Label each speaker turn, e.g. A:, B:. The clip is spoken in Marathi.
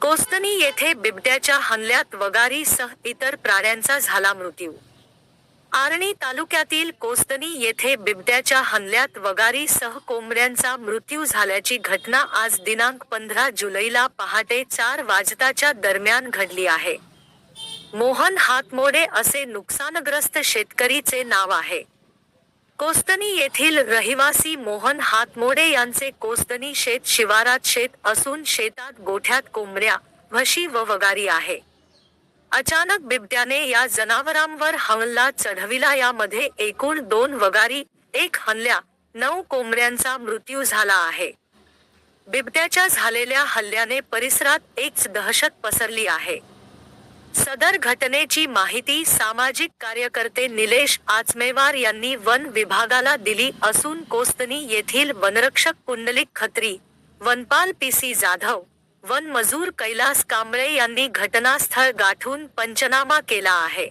A: कोस्तनी येथे बिबट्याच्या हल्ल्यात वगारीसह इतर प्राण्यांचा झाला मृत्यू. आर्णी तालुक्यातील कोस्तनी येथे बिबट्याच्या हल्ल्यात वगारीसह कोंबड्यांचा मृत्यू झाल्याची घटना आज दिनांक पंधरा जुलैला पहाटे चार वाजताच्या दरम्यान घडली आहे. मोहन हातमोडे असे नुकसानग्रस्त शेतकरीचे नाव आहे. कोस्तनी येथील रहिवासी मोहन हातमोडे यांचे कोस्तनी शेत शिवारात शेत असून शेतात गोठ्यात कोंबड्या म्हशी व वगारी आहे. अचानक बिबट्याने या जनावरांवर हल्ला चढविला. यामध्ये एकूण दोन वगारी एक हल्ल्या नऊ कोंबड्यांचा मृत्यू झाला आहे. बिबट्याच्या झालेल्या हल्ल्याने परिसरात एक दहशत पसरली आहे. सदर घटनेची माहिती सामाजिक कार्यकर्ते निलेश आचमेवार यांनी वन विभागाला दिली असून कोस्तनी येथील वनरक्षक पुंडलिक खत्री वनपाल पी सी जाधव वन मजूर कैलास कांबळे यांनी घटनास्थळ गाठून पंचनामा केला आहे.